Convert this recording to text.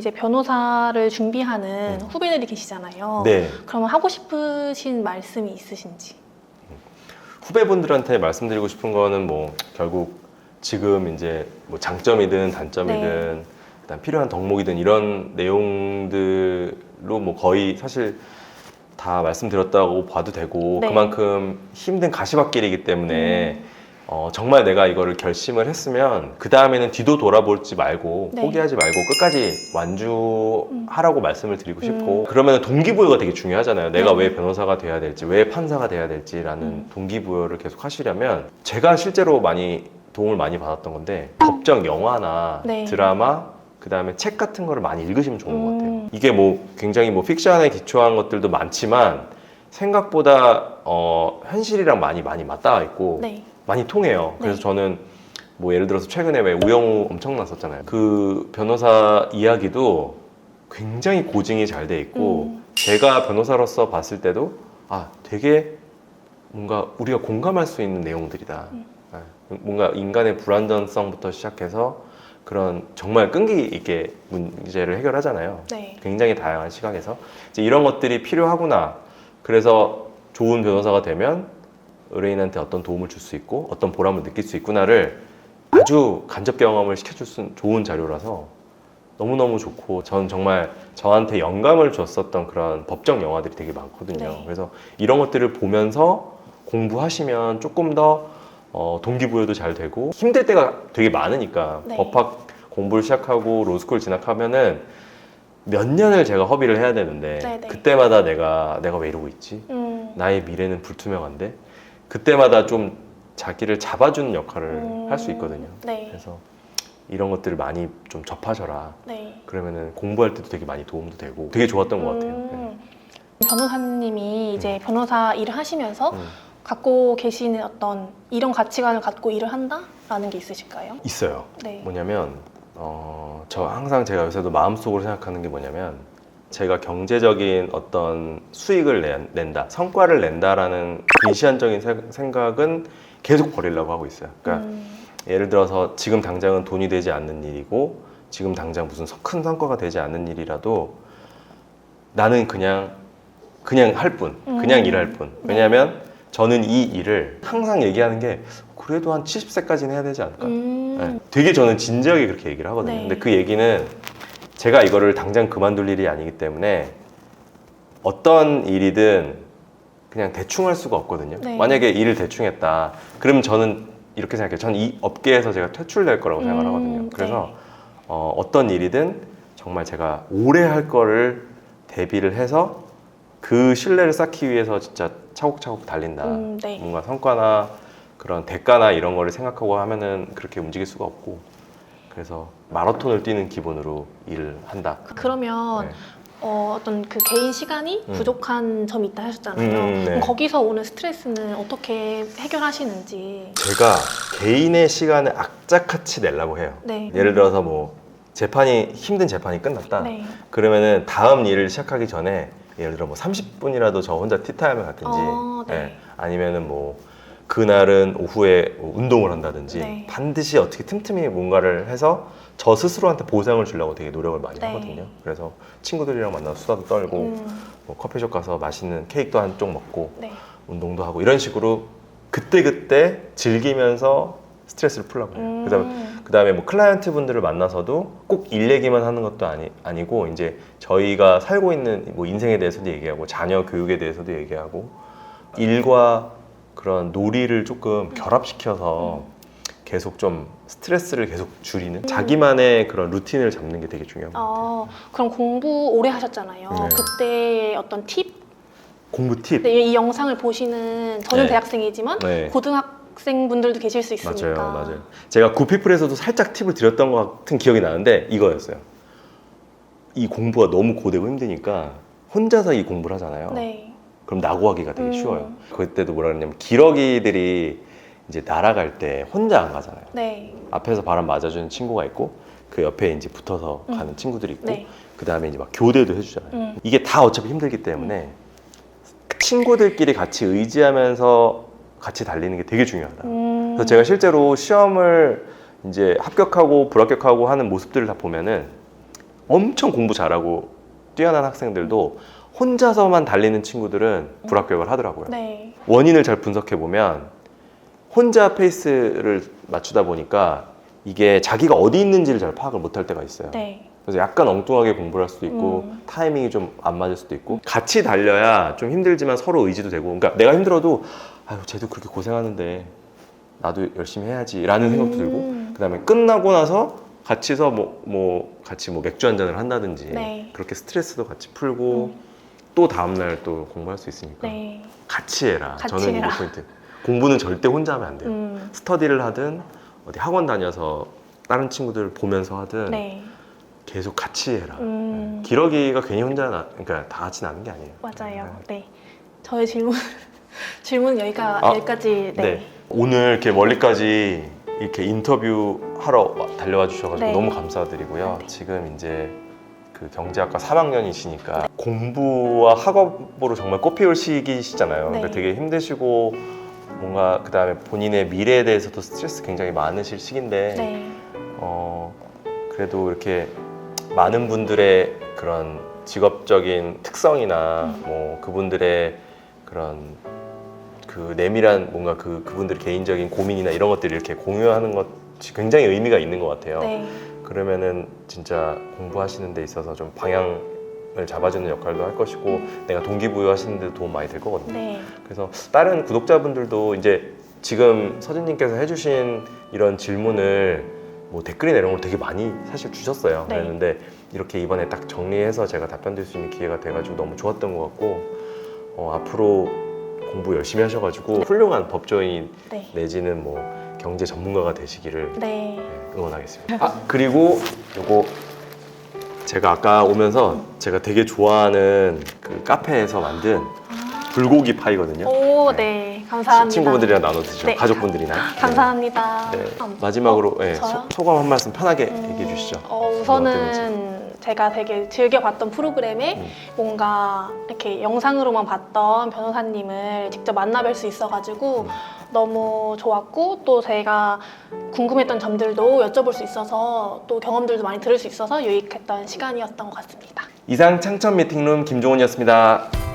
이제 변호사를 준비하는 후배들이 계시잖아요. 음. 네. 그러면 하고 싶으신 말씀이 있으신지? 후배분들한테 말씀드리고 싶은 거는 뭐 결국 지금 이제 뭐 장점이든 단점이든 네. 그다음 필요한 덕목이든 이런 내용들로 뭐 거의 사실 다 말씀드렸다고 봐도 되고 네. 그만큼 힘든 가시밭길이기 때문에 음. 어, 정말 내가 이거를 결심을 했으면 그 다음에는 뒤도 돌아볼지 말고 네. 포기하지 말고 끝까지 완주하라고 말씀을 드리고 싶고 음. 그러면 동기부여가 되게 중요하잖아요. 내가 네. 왜 변호사가 돼야 될지, 왜 판사가 돼야 될지라는 음. 동기부여를 계속 하시려면 제가 실제로 많이 도움을 많이 받았던 건데 법정 영화나 네. 드라마 그 다음에 책 같은 거를 많이 읽으시면 좋은 것 같아요. 음. 이게 뭐 굉장히 뭐 픽션에 기초한 것들도 많지만 생각보다 어, 현실이랑 많이 많이 맞닿아 있고 네. 많이 통해요. 그래서 네. 저는 뭐 예를 들어서 최근에 왜 우영우 엄청 났었잖아요. 그 변호사 이야기도 굉장히 고증이 잘 돼 있고 음. 제가 변호사로서 봤을 때도 아 되게 뭔가 우리가 공감할 수 있는 내용들이다. 음. 네. 뭔가 인간의 불안전성부터 시작해서 그런 정말 끈기 있게 문제를 해결하잖아요. 네. 굉장히 다양한 시각에서 이제 이런 것들이 필요하구나. 그래서 좋은 변호사가 되면 의뢰인한테 어떤 도움을 줄 수 있고 어떤 보람을 느낄 수 있구나를 아주 간접 경험을 시켜줄 수 있는 좋은 자료라서 너무너무 좋고 저는 정말 저한테 영감을 줬었던 그런 법정 영화들이 되게 많거든요. 네. 그래서 이런 것들을 보면서 공부하시면 조금 더 어, 동기부여도 잘 되고 힘들 때가 되게 많으니까 네. 법학 공부를 시작하고 로스쿨 진학하면은 몇 년을 제가 허비를 해야 되는데 네네. 그때마다 내가 내가 왜 이러고 있지? 음. 나의 미래는 불투명한데 그때마다 좀 자기를 잡아주는 역할을 음. 할 수 있거든요. 네. 그래서 이런 것들을 많이 좀 접하셔라. 네. 그러면은 공부할 때도 되게 많이 도움도 되고 되게 좋았던 것 같아요. 네. 음. 변호사님이 이제 변호사 일을 하시면서 음. 갖고 계시는 어떤 이런 가치관을 갖고 일을 한다라는 게 있으실까요? 있어요. 네. 뭐냐면 어, 저 항상 제가 요새도 마음속으로 생각하는 게 뭐냐면 제가 경제적인 어떤 수익을 낸- 낸다, 성과를 낸다라는 근시안적인 세- 생각은 계속 버리려고 하고 있어요. 그러니까 음. 예를 들어서 지금 당장은 돈이 되지 않는 일이고 지금 당장 무슨 서- 큰 성과가 되지 않는 일이라도 나는 그냥 그냥 할 뿐, 그냥 음. 일할 뿐. 네. 왜냐하면 저는 이 일을 항상 얘기하는 게 그래도 한 70세까지는 해야 되지 않을까. 음. 네, 되게 저는 진지하게 그렇게 얘기를 하거든요. 네. 근데 그 얘기는 제가 이거를 당장 그만둘 일이 아니기 때문에 어떤 일이든 그냥 대충 할 수가 없거든요. 네. 만약에 일을 대충 했다. 그러면 저는 이렇게 생각해요. 저는 이 업계에서 제가 퇴출될 거라고 생각을 음, 하거든요. 그래서 네. 어, 어떤 일이든 정말 제가 오래 할 거를 대비를 해서 그 신뢰를 쌓기 위해서 진짜 차곡차곡 달린다. 음, 네. 뭔가 성과나 그런 대가나 이런 거를 생각하고 하면은 그렇게 움직일 수가 없고 그래서 마라톤을 뛰는 기본으로 일을 한다. 그러면 네. 어, 어떤 그 개인 시간이 음. 부족한 점이 있다 하셨잖아요. 음, 음, 네. 그럼 거기서 오는 스트레스는 어떻게 해결하시는지. 제가 개인의 시간을 악착같이 내려고 해요. 네. 예를 들어서 뭐 재판이 힘든 재판이 끝났다. 네. 그러면은 다음 일을 시작하기 전에 예를 들어 뭐 30분이라도 저 혼자 티타임을 갖든지 어, 네. 예, 아니면은 뭐 그날은 오후에 뭐 운동을 한다든지 네. 반드시 어떻게 틈틈이 뭔가를 해서 저 스스로한테 보상을 주려고 되게 노력을 많이 네. 하거든요. 그래서 친구들이랑 만나서 수다도 떨고 음, 뭐 커피숍 가서 맛있는 케이크도 한 쪽 먹고 네. 운동도 하고 이런 식으로 그때그때 즐기면서 스트레스를 풀라고 해요. 음. 그다음에 그다음에 뭐 클라이언트 분들을 만나서도 꼭 일 얘기만 하는 것도 아니 아니고 이제 저희가 살고 있는 뭐 인생에 대해서도 얘기하고 자녀 교육에 대해서도 얘기하고 일과 그런 놀이를 조금 결합시켜서 계속 좀 스트레스를 계속 줄이는 자기만의 그런 루틴을 잡는 게 되게 중요합니다. 어, 그럼 공부 오래 하셨잖아요. 네. 그때 어떤 팁? 공부 팁. 네, 이 영상을 보시는 저는 네. 대학생이지만 네. 고등학생분들도 계실 수 있으니까. 맞아요, 맞아요. 제가 구피플에서도 살짝 팁을 드렸던 것 같은 기억이 나는데 이거였어요. 이 공부가 너무 고되고 힘드니까 혼자서 이 공부를 하잖아요. 네. 그럼 낙오하기가 되게 음. 쉬워요. 그때도 뭐라 그러냐면 기러기들이 이제 날아갈 때 혼자 안 가잖아요. 네. 앞에서 바람 맞아주는 친구가 있고 그 옆에 이제 붙어서 음. 가는 친구들이 있고 네. 그 다음에 이제 막 교대도 해주잖아요. 음. 이게 다 어차피 힘들기 때문에 친구들끼리 같이 의지하면서 같이 달리는 게 되게 중요하다. 음. 그래서 제가 실제로 시험을 이제 합격하고 불합격하고 하는 모습들을 다 보면은 엄청 공부 잘하고 뛰어난 학생들도 혼자서만 달리는 친구들은 불합격을 하더라고요. 네. 원인을 잘 분석해 보면 혼자 페이스를 맞추다 보니까 이게 자기가 어디 있는지를 잘 파악을 못할 때가 있어요. 네. 그래서 약간 엉뚱하게 공부를 할 수도 있고 음. 타이밍이 좀 안 맞을 수도 있고 같이 달려야 좀 힘들지만 서로 의지도 되고 그러니까 내가 힘들어도 아유 쟤도 그렇게 고생하는데 나도 열심히 해야지라는 생각도 들고 음. 그다음에 끝나고 나서 같이서 뭐, 뭐 같이 뭐 맥주 한 잔을 한다든지 네. 그렇게 스트레스도 같이 풀고 또 다음 날 또 공부할 수 있으니까 네. 같이 해라. 같이 저는 해라. 이게 포인트. 공부는 절대 혼자 하면 안 돼요. 음. 스터디를 하든 어디 학원 다녀서 다른 친구들 보면서 하든 네. 계속 같이 해라. 음. 네. 기러기가 괜히 혼자 나, 그러니까 다 같이 나는 게 아니에요. 맞아요. 네. 저의 질문 질문 여기가 아, 여기까지 네. 네. 오늘 이렇게 멀리까지 이렇게 인터뷰 하러 와- 달려와 주셔가지고 네. 너무 감사드리고요. 네. 지금 이제 그 경제학과 3학년이시니까 공부와 학업으로 정말 꽃피울 시기시잖아요. 그러니까 네. 되게 힘드시고 뭔가 그 다음에 본인의 미래에 대해서도 스트레스 굉장히 많으실 시기인데 네. 어, 그래도 이렇게 많은 분들의 그런 직업적인 특성이나 음. 뭐 그분들의 그런 그 내밀한 뭔가 그 그분들의 개인적인 고민이나 이런 것들을 이렇게 공유하는 것이 굉장히 의미가 있는 것 같아요. 네. 그러면은 진짜 공부하시는 데 있어서 좀 방향을 잡아주는 역할도 할 것이고 내가 동기부여 하시는 데도 도움 많이 될 거거든요. 네. 그래서 다른 구독자분들도 이제 지금 서진님께서 해주신 이런 질문을 뭐 댓글이나 이런 걸 되게 많이 사실 주셨어요. 네. 그랬는데 이렇게 이번에 딱 정리해서 제가 답변 드릴 수 있는 기회가 돼가지고 너무 좋았던 것 같고 어, 앞으로 공부 열심히 하셔가지고 훌륭한 법조인 네. 내지는 뭐 경제 전문가가 되시기를 네. 네, 응원하겠습니다. 아 그리고 요거 제가 아까 오면서 제가 되게 좋아하는 그 카페에서 만든 불고기 파이거든요. 오, 네. 감사합니다. 친구분들이랑 나눠 드시죠. 네. 가족분들이랑. 감사합니다. 네. 네. 음. 마지막으로 어, 네, 저요? 소, 소감 한 말씀 편하게 음, 얘기해 주시죠. 어. 우선은 제가 되게 즐겨봤던 프로그램에 음. 뭔가 이렇게 영상으로만 봤던 변호사님을 직접 만나뵐 수 있어가지고 음. 너무 좋았고 또 제가 궁금했던 점들도 여쭤볼 수 있어서 또 경험들도 많이 들을 수 있어서 유익했던 시간이었던 것 같습니다. 이상 창천 미팅룸 김종훈이었습니다.